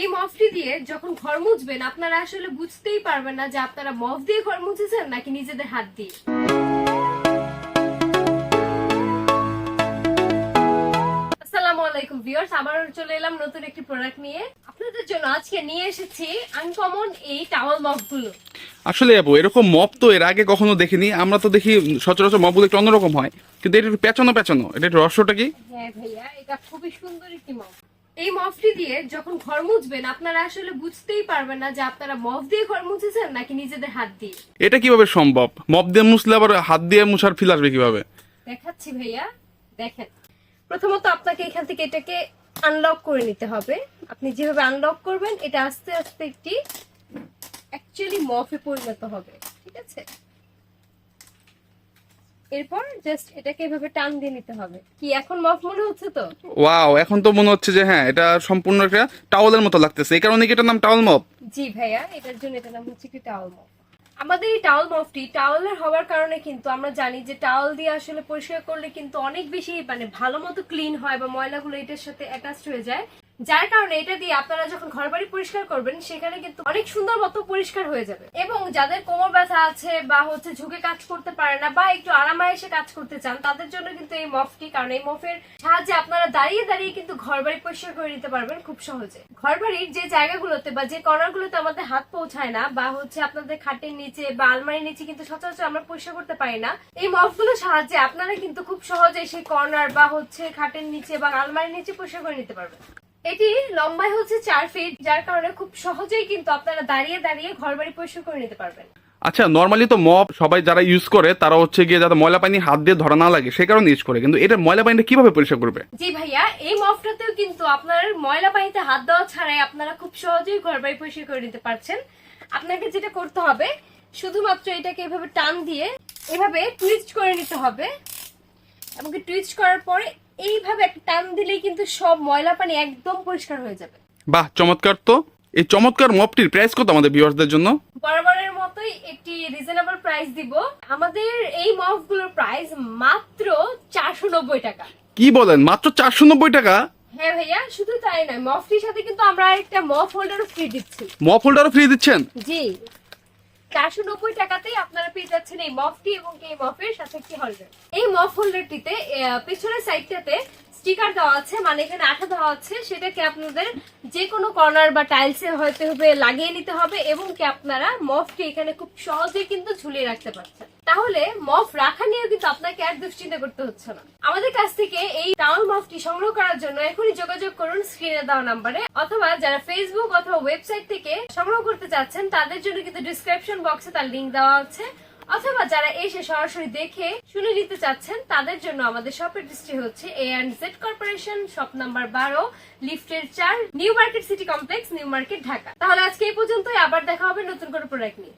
এই মফটি দিয়ে যখন ঘর মুছবেন আপনারা আসলে বুঝতেই পারবেন না যে আপনারা মফ দিয়ে ঘর মুছেছেন নাকি নিজেদের হাত দিয়ে। আসসালামু ভিউয়ার্স আবার চলে এলাম নতুন একটি প্রোডাক্ট নিয়ে। আপনাদের জন্য আজকে নিয়ে এসেছি আনকমন এই টাওয়াল মফগুলো। আসলে আপু এরকম মপ তো এর আগে কখনো দেখিনি। আমরা তো দেখি সচরাচর মপগুলো একটু অন্যরকম হয়। কিন্তু এটা একটু পেঁচানো পেঁচানো এটা রহস্যটা কি? হ্যাঁ ভাইয়া এটা খুবই সুন্দর একটি মফ। এই মফটি দিয়ে যখন ঘর মুছবেন আপনারা আসলে বুঝতেই পারবেন না যে আপনারা মফ দিয়ে ঘর মুছেছেন নাকি নিজেদের হাত দিয়ে। এটা কীভাবে সম্ভব? মফ দিয়ে মুছলে আবার হাত দিয়ে মুছার ফিল আসবে কীভাবে? দেখাচ্ছি ভাইয়া দেখেন। প্রথমত আপনাকে এখান থেকে এটাকে আনলক করে নিতে হবে। আপনি যেভাবে আনলক করবেন এটা আস্তে আস্তে একটি অ্যাকচুয়ালি মফে পরিণত হবে ঠিক আছে? এরপর জাস্ট এটাকে এভাবে টান দিয়ে নিতে হবে। কি এখন মফ মনে হচ্ছে তো? ওয়াও এখন তো মনে হচ্ছে যে হ্যাঁ এটা সম্পূর্ণ একটা টাওয়ালের মতো লাগতেছে। এই কারণে কি এটার নাম টাওয়াল মপ জি ভাইয়া এটার জন্য এটার নাম হচ্ছে কি টাওয়াল মফ আমাদের এই টাওয়াল মফটি টাওয়ালের হওয়ার কারণে কিন্তু আমরা জানি যে টাওয়াল দিয়ে আসলে পরিষ্কার করলে কিন্তু অনেক বেশি মানে ভালো মতো ক্লিন হয় বা ময়লাগুলো এটার সাথে অ্যাটাচড হয়ে যায়। যার কারণে এটা দিয়ে আপনারা যখন ঘর বাড়ি পরিষ্কার করবেন, সেখানে কিন্তু অনেক সুন্দর মতো পরিষ্কার হয়ে যাবে। এবং যাদের কোমর ব্যথা আছে বা হচ্ছে ঝুঁকে কাজ করতে পারে না বা একটু আরামায়েসে কাজ করতে চান, তাদের জন্য কিন্তু এই মফটি কারণ এই মফের সাহায্যে আপনারা দাঁড়িয়ে দাঁড়িয়ে কিন্তু ঘর বাড়ি পরিষ্কার করে নিতে পারবেন খুব সহজে। ঘর বাড়ির যে জায়গাগুলোতে বা যে কর্নারগুলোতে আমাদের হাত পৌঁছায় না বা হচ্ছে আপনাদের খাটের নিচে বা আলমারির নিচে কিন্তু সচরাচর আমরা পরিষ্কার করতে পারি না, এই মফগুলোর সাহায্যে আপনারা কিন্তু খুব সহজে সেই কর্নার বা হচ্ছে খাটের নিচে বা আলমারির নিচে পরিষ্কার করে নিতে পারবেন। এটি লম্বায় হচ্ছে চার ফিট যার কারণে খুব সহজেই কিন্তু আপনারা দাঁড়িয়ে দাঁড়িয়ে ঘর বাড়ি পরিষ্কার করে নিতে পারবেন। আচ্ছা নর্মালি তো মপ সবাই যারা ইউজ করে তারা হচ্ছে গিয়ে যাতে ময়লা পানি হাত দিয়ে ধরা না লাগে সে কারণে ইউজ করে। কিন্তু এটা ময়লা পানিটা কীভাবে পরিষ্কার করবে? জি ভাইয়া এই মপটাতেও কিন্তু আপনার ময়লা পানিতে হাত দেওয়া ছাড়াই আপনারা খুব সহজেই ঘর বাড়ি পরিষ্কার করে নিতে পারছেন। আপনাকে যেটা করতে হবে শুধুমাত্র এটাকে এভাবে টান দিয়ে এভাবে টুইস্ট করে নিতে হবে। এবং টুইস্ট করার পরে টান দিলেই কিন্তু সব ময়লা পানি একদম পরিষ্কার হয়ে যাবে। বাহ চমৎকার তো। এই চমৎকার মপটির প্রাইস কত আমাদের ভিউয়ার্সদের জন্য? বরাবরের মতোই একটি রিজনেবল প্রাইস দিব। আমাদের এই মফগুলোর প্রাইস মাত্র চারশো নব্বই টাকা। কি বলেন? মাত্র চারশো নব্বই টাকা? হ্যাঁ ভাইয়া শুধু তাই নয় মফটির সাথে কিন্তু আমরা একটা মফ হোল্ডারও ফ্রি দিচ্ছি। মপ হোল্ডারও ফ্রি দিচ্ছেন? জি। চারশো নব্বই টাকাতেই আপনারা পেয়ে যাচ্ছেন এই মফটি এবং এই মফের সাথে একটি হোল্ডার এই মফ হোল্ডারটিতে পেছনের সাইডটাতে স্টিকার দেওয়া আছে মানে এখানে আঠা দেওয়া আছে, সেটাকে আপনাদের যে কোনো কর্নার বা টাইলসে হয়তো হবে, লাগিয়ে নিতে হবে এবং কি আপনারা মফটি এখানে খুব সহজে কিন্তু ঝুলিয়ে রাখতে পারছেন। তাহলে মফ রাখা নিয়েও কিন্তু আপনাকে আর দুশ্চিন্তা করতে হচ্ছে না। আমাদের কাছ থেকে এই টাউন মফটি সংগ্রহ করার জন্য এখনই যোগাযোগ করুন স্ক্রিনে দেওয়া নাম্বারে, অথবা যারা ফেসবুক অথবা ওয়েবসাইট থেকে সংগ্রহ করতে চাচ্ছেন, তাদের জন্য কিন্তু ডিসক্রিপশন বক্সে তার লিংক দেওয়া আছে। অথবা যারা এসে সরাসরি দেখে শুনে নিতে চাচ্ছেন, তাদের জন্য আমাদের শপের দৃষ্টি হচ্ছে A and Z corporation shop number বারো, লিফটের চার, New Market city complex, New Market Dhaka. তাহলে আজকে এই পর্যন্তই, আবার দেখা হবে নতুন করে প্রোডাক্ট নিয়ে।